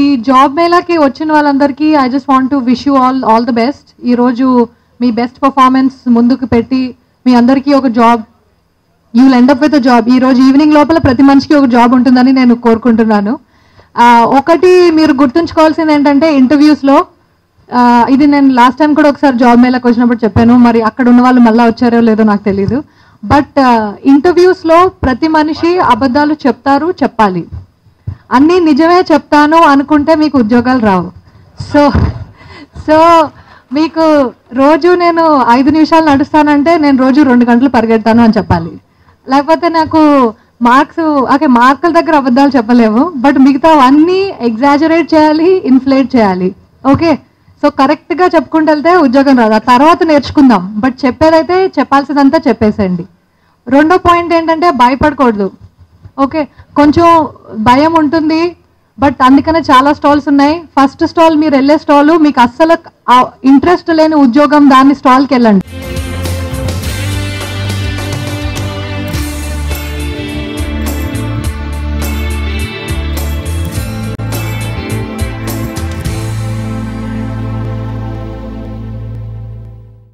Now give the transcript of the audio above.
ఈ జాబ్ మేళాకి వచ్చిన వాళ్ళందరికీ I just want to wish you all all the best ఈ రోజు మీ బెస్ట్ పర్ఫార్మెన్స్ ముందుకు పెట్టి మీ అందరికీ ఒక job you will end with job ఈ రోజు ఈవినింగ్ లోపల ప్రతి మనిషికి ఒక జాబ్ ఉంటుందని నేను కోరుకుంటున్నాను. ఒకటి మీరు గుర్తుంచుకోవాల్సింది ఏంటంటే ఇంటర్వ్యూస్లో ఇది నేను లాస్ట్ టైం కూడా ఒకసారి జాబ్ మేళకు వచ్చినప్పుడు చెప్పాను. మరి అక్కడ ఉన్న వాళ్ళు మళ్ళీ వచ్చారో లేదో నాకు తెలియదు బట్ ఇంటర్వ్యూస్లో ప్రతి మనిషి అబద్ధాలు చెప్తారు చెప్పాలి. అన్నీ నిజమే చెప్తాను అనుకుంటే మీకు ఉద్యోగాలు రావు. సో సో మీకు రోజు నేను ఐదు నిమిషాలు నడుస్తానంటే నేను రోజు రెండు గంటలు పరిగెడతాను అని చెప్పాలి. లేకపోతే నాకు మార్క్స్ ఓకే మార్కుల దగ్గర అబద్ధాలు చెప్పలేము బట్ మిగతా అన్నీ ఎగ్జాజరేట్ చేయాలి ఇన్ఫ్లేట్ చేయాలి. ఓకే? సో కరెక్ట్గా చెప్పుకుంటూ వెళ్తే ఉద్యోగం రాదు. ఆ తర్వాత నేర్చుకుందాం. బట్ చెప్పేదైతే చెప్పాల్సిందంతా చెప్పేసేయండి. రెండో పాయింట్ ఏంటంటే భయపడకూడదు. ఓకే కొంచెం భయం ఉంటుంది బట్ అందుకనే చాలా స్టాల్స్ ఉన్నాయి. ఫస్ట్ స్టాల్ మీరు వెళ్ళే స్టాల్ మీకు అస్సలు ఇంట్రెస్ట్ లేని ఉద్యోగం దాని స్టాల్కి వెళ్ళండి.